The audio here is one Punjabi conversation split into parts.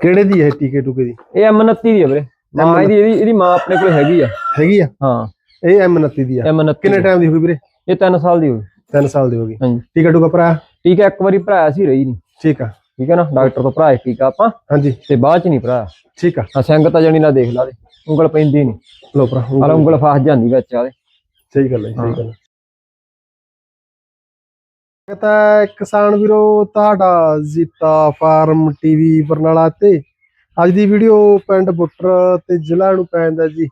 ਕਿਹੜੇ ਦੀ ਹੈ ਟੀਕੇ ਟੂਕੇ ਦੀ? ਇਹ M29 ਦੀ ਹੈ ਵੀਰੇ। ਮਾਂ ਇਹਦੀ ਇਹਦੀ ਇਹਦੀ ਮਾਂ ਆਪਣੇ ਕੋਲ ਹੈਗੀ ਆ। ਹੈਗੀ ਆ? ਹਾਂ। ਇਹ M29 ਦੀ ਆ। M29 ਕਿੰਨੇ ਟਾਈਮ ਦੀ ਹੋ ਗਈ ਵੀਰੇ? ਇਹ 3 ਸਾਲ ਦੀ ਹੋਈ 3 ਸਾਲ ਦੀ ਹੋ ਗਈ। ਹਾਂਜੀ। ਟੀਕਾ ਟੂਕਾ ਭਰਾ? ਠੀਕ ਹੈ ਇੱਕ ਵਾਰੀ ਭਰਾਇਆ ਸੀ ਰਹੀ ਨਹੀਂ। ਠੀਕ ਆ। ਠੀਕ ਹੈ ਨਾ? ਡਾਕਟਰ ਤੋਂ ਭਰਾਇਆ ਟੀਕਾ ਆਪਾਂ। ਹਾਂਜੀ। ਤੇ ਬਾਅਦ ਚ ਨਹੀਂ ਭਰਾਇਆ। ਠੀਕ ਆ। ਆ ਸਿੰਘ ਤਾਂ ਜਣੀ ਨਾ ਦੇਖ ਲਾ ਦੇ। ਉਂਗਲ ਪੈਂਦੀ ਨਹੀਂ। ਲੋ ਭਰਾ ਉਂਗਲ ਫਸ ਜਾਂਦੀ ਵਿੱਚ ਆਲੇ ਸਹੀ ਗੱਲ ਹੈ ਸਹੀ ਗੱਲ ਹੈ ਕਿਸਾਨ ਵੀਰੋ, ਤੁਹਾਡਾ ਜ਼ੀਤਾ ਫਾਰਮ ਟੀਵੀ ਬਰਨਾਲਾ ਤੇ। ਅੱਜ ਦੀ ਵੀਡੀਓ ਪਿੰਡ ਬੁੱਟਰ ਤੇ ਜ਼ਿਲ੍ਹਾ ਨੂੰ ਪੈਂਦਾ ਜੀ।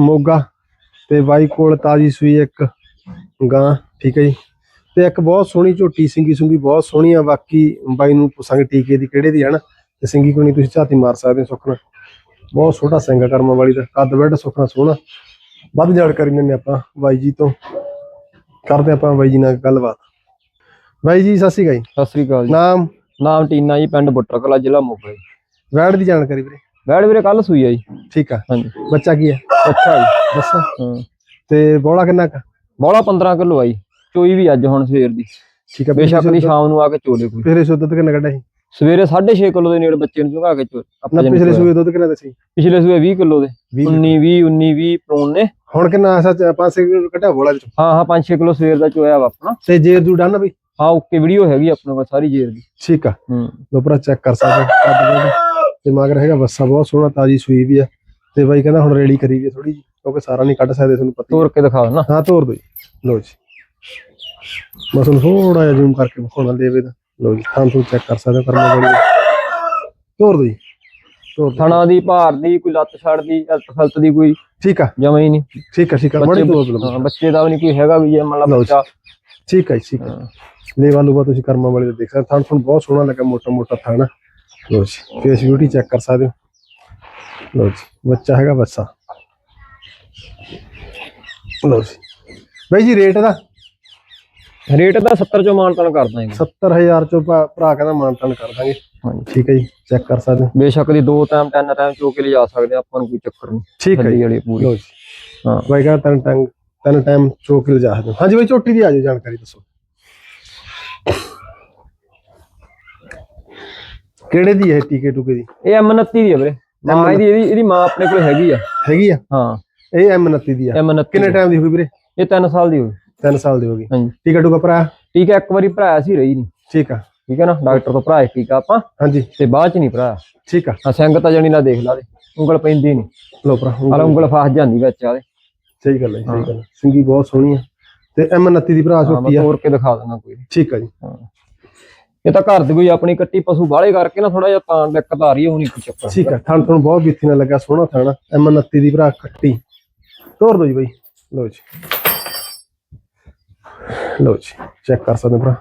ਮੋਗਾ ਤੇ ਬਾਈ ਕੋਲ ਤਾਜੀ ਸੂਈ ਇੱਕ ਗਾਂ, ਠੀਕ ਹੈ ਜੀ। ਤੇ ਇੱਕ ਬਹੁਤ ਸੋਹਣੀ ਝੋਟੀ, ਸਿੰਗੀ ਸੁੰਗੀ ਬਹੁਤ ਸੋਹਣੀ ਆ। ਬਾਕੀ ਬਾਈ ਨੂੰ ਪੁੱਛਾਂਗੇ ਟੀਕੇ ਦੀ ਕਿਹੜੇ ਦੀ ਹੈ ਨਾ। ਤੇ ਸਿੰਗੀ ਕੋਈ ਨਹੀਂ, ਤੁਸੀਂ ਝਾਤੀ ਮਾਰ ਸਕਦੇ ਹੋ ਸੁਖਣਾ। ਬਹੁਤ ਛੋਟਾ ਸਿੰਗਾ ਕਰਮਾਂ ਵਾਲੀ ਦਾ। ਕੱਦ ਵੱਡ ਸੁਖਣਾ ਸੋਹਣਾ। ਵੱਧ ਜਾਣਕਾਰੀ ਲੈਣੇ ਆਪਾਂ ਬਾਈ ਜੀ ਤੋਂ। ਕਰਦੇ ਆਪਾਂ ਬਾਈ ਜੀ ਨਾਲ ਗੱਲਬਾਤ। ਬਾਈ ਜੀ ਸਤਿ ਸ਼੍ਰੀ ਅਕਾਲ ਜੀ। ਸਤਿ ਸ੍ਰੀ ਅਕਾਲ ਜੀ। ਨਾਮ? ਨਾਮ ਟੀਨਾ ਜੀ ਪਿੰਡ ਬੁੱਟਰ ਕਲਾ ਜ਼ਿਲ੍ਹਾ ਮੋਗਾ ਜੀ। ਵੈੜ ਦੀ ਜਾਣਕਾਰੀ ਵੀਰੇ। ਬੈੜ ਵੀਰੇ ਕੱਲ ਸੂਈ ਆ ਜੀ। ਠੀਕ ਆ। ਹਾਂਜੀ। ਬੱਚਾ ਕੀ ਹੈ ਅੱਛਾ ਜੀ। ਦੱਸੋ। ਹਾਂ। ਤੇ ਬੋਲਾ ਕਿੰਨਾ ਕੁ? ਬੋਲਾ 15 ਕਿਲੋ ਆਈ ਚੋਈ ਵੀ ਅੱਜ ਹੁਣ ਸਵੇਰ ਦੀ। ਠੀਕ ਆ ਬੇਸ਼ੱਕ ਦੀ ਸ਼ਾਮ ਨੂੰ ਆ ਕੇ ਚੋਲੇ ਕੋਈ। ਸੂਏ ਦੁੱਧ ਕਿੰਨਾ ਕੱਢਿਆ ਸੀ? ਸਵੇਰੇ 6.5 ਕਿਲੋ ਦੇ ਨੇੜੇ ਬੱਚੇ ਨੂੰ ਚੁਗਾ ਕੇ ਚੋ ਨਾ ਆਪਾਂ ਪਿਛਲੇ ਸੂਏ ਦੁੱਧ ਕਿੰਨਾ ਦੱਸੀ? ਪਿਛਲੇ ਸੂਏ 20 ਕਿਲੋ ਦੇ। 20 19 20 19 20 ਪਰੋਣ ਨੇ। ਹੁਣ ਕਿੰਨਾ ਸੱਚ 5 ਕਿਲੋ ਕੱਢਿਆ ਬੋਲਾ ਵਿੱਚ? ਹਾਂ ਹਾਂ 5-6 ਕਿਲੋ ਸਵੇਰ ਦਾ ਚੋਇਆ ਵਾ ਆਪਣਾ। ਤੇ ਜੇਰ ਜੂ ਡਨ ਬਈ ਹਾਂ ਓਕੇ ਵੀਡੀਓ ਹੈਗੀ ਆਪਣੇ ਕੋਲ ਸਾਰੀ ਜੇਰ ਦੀ। ਠੀਕ ਆ। ਹੂੰ। ਲੋ ਭਰਾ ਚੈੱਕ ਕਰ ਸਕਦੇ ਹੋ। ਕੱਦ ਵੱਡ ਤੇ ਮਗਰ ਹੈਗਾ ਬੱਸਾ ਬਹੁਤ ਸੋਹਣਾ ਤਾਜੀ ਸੂਈ ਵੀ ਆ। ਤੇ ਬਾਈ ਕਹਿੰਦਾ ਹੁਣ ਰੇੜੀ ਕਰੀ ਵੀ ਥੋੜੀ ਜੀ ਕਿਉਂਕਿ ਸਾਰਾ ਨਹੀਂ ਕੱਢ ਸਕਦੇ ਤੁਹਾਨੂੰ ਪਤਾ ਹੀ ਤੋਰ ਕੇ ਦਿਖਾ ਦੇਣਾ। ਹਾਂ ਤੋਰ ਦੋ ਜੀ। ਲੋ ਜੀ। ਮੈਂ ਤੁਹਾਨੂੰ ਥੋੜਾ ਜਿਹਾ ਜ਼ੂਮ ਕਰਕੇ ਵਿਖਾਉਣਾ ਦੇਵੇ ਦਾ। ਲੋ ਜੀ ਥਾਂ ਤੋਂ ਚੈੱਕ ਕਰ ਸਕਦੇ ਹੋ ਕਰਮਾ ਬੜੀ ਤੋਰ ਦੋ ਜੀ ਤੋਰ ਦਿਓ। ਥਣਾ ਦੀ ਭਾਰ ਦੀ ਕੋਈ ਲੱਤ ਛੱਡਦੀ ਹਲਤ ਫਲਤ ਦੀ ਕੋਈ ਠੀਕ ਆ। ਜਮਾ ਹੀ ਨਹੀਂ। ਠੀਕ ਆ ਠੀਕ ਆ ਬੜੀ ਦੋ ਹਾਂ, ਬੱਚੇ ਦਾ ਵੀ ਨਹੀਂ ਕੋਈ ਹੈਗਾ ਵੀ ਜੇ ਮੰਨ ਲਾ ਲਓ ਜੀ। ਬੱਚਾ। ਠੀਕ ਜੀ, ਠੀਕ ਹੈ ਹਾਂ। ਲੇਵਾ ਲੂਵਾ ਤੁਸੀਂ ਕਰਮਾ ਵਾਲੇ ਦਾ ਦੇਖ ਸਕਦੇ ਹੋ। ਥਣ ਤੁਹਾਨੂੰ ਬਹੁਤ ਸੋਹਣਾ ਲੱਗਾ ਮੋਟਾ ਮੋਟਾ ਥਣ। ਲੋ ਜੀ ਫੇਸ ਬਿਊਟੀ ਚੈੱਕ ਕਰ ਸਕਦੇ ਹੋ। ਲੋ ਜੀ ਬੱਚਾ ਹੈਗਾ ਬੱਸਾ। ਲੋ ਜੀ। ਬਾਈ ਜੀ ਰੇਟ ਦਾ? ਰੇਟ ਦਾ 70 ਚੋਂ ਮਾਨਤਨ ਕਰਦਾ ਜੀ। 70000 ਚੋਂ ਭਾ- ਭਰਾ ਕਹਿੰਦਾ ਮਾਨਤਨ ਕਰ ਦਾਂਗੇ। ਹਾਂਜੀ। ਠੀਕ ਹੈ ਜੀ ਚੈੱਕ ਕਰ ਸਕਦੇ ਹੋ। ਬੇਸ਼ੱਕ ਦੀ ਦੋ ਟਾਈਮ ਤਿੰਨ ਟਾਈਮ ਚੋ ਕੇ ਲਿਜਾ ਸਕਦੇ ਆ, ਆਪਾਂ ਨੂੰ ਕੋਈ ਚੱਕਰ ਨਹੀਂ। ਠੀਕ ਹੈ ਜੀ। ਵਾਲੀ ਪੂਰੀ। ਜੀ। ਹਾਂ। ਬਾਈ ਕਹਿੰਦਾ ਤਿੰਨ ਟਾਈਮ ਤਿੰਨ ਟਾਈਮ ਚੋਕ ਲਿਜਾ ਸਕਦੇ ਹੋ। ਹਾਂਜੀ ਬਾਈ ਝੋਟੀ ਦੀ ਆ ਜਾਓ ਜਾਣਕਾਰੀ ਦੱਸੋ। ਕਿਹੜੇ ਦੀ ਹੈ ਟੀਕੇ ਟੂਕੇ ਦੀ? ਇਹ M29 ਦੀ ਹੈ ਵੀਰੇ। ਮਾਂ ਇਹਦੀ ਇਹਦੀ ਇਹਦੀ ਮਾਂ ਆਪਣੇ ਕੋਲ ਹੈਗੀ ਆ। ਹੈਗੀ ਆ? ਹਾਂ। ਇਹ M29 ਦੀ ਆ। M29 ਕਿੰਨੇ ਟਾਈਮ ਦੀ ਹੋ ਗਈ ਵੀਰੇ? ਇਹ 3 ਸਾਲ ਦੀ ਹੋਈ। 3 ਸਾਲ ਦੀ ਹੋ ਗਈ। ਹਾਂਜੀ। ਟੀਕਾ ਟੂਕਾ ਭਰਾ? ਠੀਕ ਹੈ ਇੱਕ ਵਾਰੀ ਭਰਾਇਆ ਸੀ ਰਹੀ ਨਹੀਂ। ਠੀਕ ਆ। ਠੀਕ ਹੈ ਨਾ ਡਾਕਟਰ ਤੋਂ ਭਰਾਇਆ ਟੀਕਾ ਆਪਾਂ। ਹਾਂਜੀ। ਤੇ ਬਾਅਦ ਚ ਨਹੀਂ ਭਰਾਇਆ ਠੀਕ ਆ। ਆ ਸਿੰਘ ਤਾਂ ਜਣੀ ਨਾ ਦੇਖ ਲਾ ਦੇ ਉਂਗਲ ਪੈਂਦੀ ਨਹੀਂ। ਲੋ ਭਰਾ ਆਹ ਉਂਗਲ ਫਸ ਜਾਂਦੀ ਵਿੱਚ ਆਲੇ ਸਹੀ ਗੱਲ ਹੈ ਸਹੀ ਗੱਲ ਹੈ। ਸਿੰਗੀ ਬਹੁਤ ਸੋਹਣੀ ਆ। ਤੇ M29 ਦੀ ਭਰਾ ਹਾਂ ਮੈਂ ਆ। ਤੋਰ ਕੇ ਦਿਖਾ ਦੇਣਾ ਕੋਈ। ਠੀਕ ਆ ਜੀ। ਹਾਂ। ਇਹ ਤਾਂ ਘਰ ਦੀ ਕੋਈ ਆਪਣੀ ਕੱਟੀ ਪਸ਼ੂ ਬਾਹਲੇ ਕਰਕੇ ਨਾ ਥੋੜਾ ਜਿਹਾ ਤਾਂ ਦਿੱਕਤ ਆ ਰਹੀ ਹੈ ਹੁਣੀ ਕੋਈ ਚੱਕਰ ਠੀਕ ਆ। ਥਣ ਤੁਹਾਨੂੰ ਬਹੁਤ ਬੀਥੀ ਨਾਲ ਲੱਗਾ ਸੋਹਣਾ ਥਾਣਾ M29 ਦੀ ਭਰਾ ਕੱਟੀ। ਤੋਰ ਦੋ ਜੀ ਬਾਈ। ਲੋ ਜੀ। ਲੋ ਜੀ ਚੈੱਕ ਕਰ ਸਕਦੇ ਭਰਾ।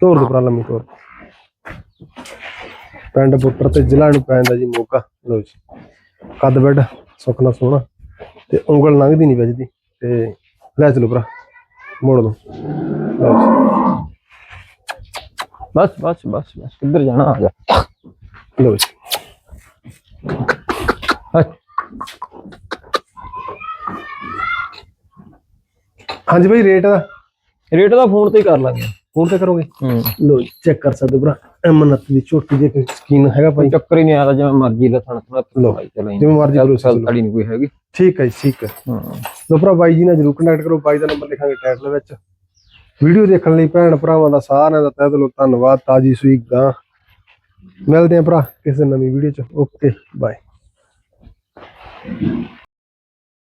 ਤੋਰ ਦੋ ਭਰਾ ਲੰਮੀ ਤੋਰ ਪਿੰਡ ਬੁੱਟਰ ਤੇ ਜ਼ਿਲ੍ਹਾ ਨੂੰ ਪੈਂਦਾ ਜੀ ਮੋਗਾ ਲੋ ਜੀ। ਕੱਦ ਬੈੱਡ ਸੁਖਣਾ ਸੋਹਣਾ ਤੇ ਉਂਗਲ ਲੰਘਦੀ ਨਹੀਂ ਵੱਜਦੀ ਤੇ ਲੈ ਚਲੋ ਭਰਾ ਮੋੜ ਦੋ। ਲਓ ਜੀ। ਬਸ ਬਸ ਬਸ ਬਸ ਕਿੱਧਰ ਜਾਣਾ ਆ ਜਾ। ਲਓ ਜੀ। ਹਾਂਜੀ ਬਾਈ ਰੇਟ ਦਾ। ਰੇਟ ਦਾ ਫੋਨ ਤੇ ਹੀ ਕਰ ਲਾਂਗੇ। ਫੋਨ ਤੇ ਕਰੋਗੇ? ਹੂੰ। ਲੋ ਚੈੱਕ ਕਰ ਸਕਦੇ ਭਰਾ। M29 ਦੀ ਛੋਟੀ ਜਿਹੀ ਸਕੀਨ ਹੈਗਾ ਭਾਈ। ਚੱਕਰ ਹੀ ਨਹੀਂ ਆਦਾ ਜਿਵੇਂ ਮਰਜ਼ੀ ਲਸਣ ਥੋੜਾ ਲਓ। ਚਲਾਈ ਜਿਵੇਂ ਮਰਜ਼ੀ ਕਰੋ ਚੱਲ ਤੜੀ ਨਹੀਂ ਕੋਈ ਹੈਗੀ। ਠੀਕ ਹੈ ਠੀਕ ਹੈ। ਹਾਂ। ਲੋ ਭਰਾ ਬਾਈ ਜੀ ਨਾਲ ਜਰੂਰ ਕੰਟੈਕਟ ਕਰੋ। ਬਾਈ ਦਾ ਨੰਬਰ ਲਿਖਾਂਗੇ ਟਾਈਟਲ ਵਿੱਚ। ਵੀਡੀਓ ਦੇਖਣ ਲਈ ਭੈਣ ਭਰਾਵਾਂ ਦਾ ਸਾਰਿਆਂ ਦਾ ਤਹਿ ਦਿਲੋਂ ਧੰਨਵਾਦ ਤਾਜੀ ਸੂਈ ਗਾਂ। ਮਿਲਦੇ ਆਂ ਭਰਾ ਕਿਸੇ ਨਵੀਂ ਵੀਡੀਓ ਚ। Okay bye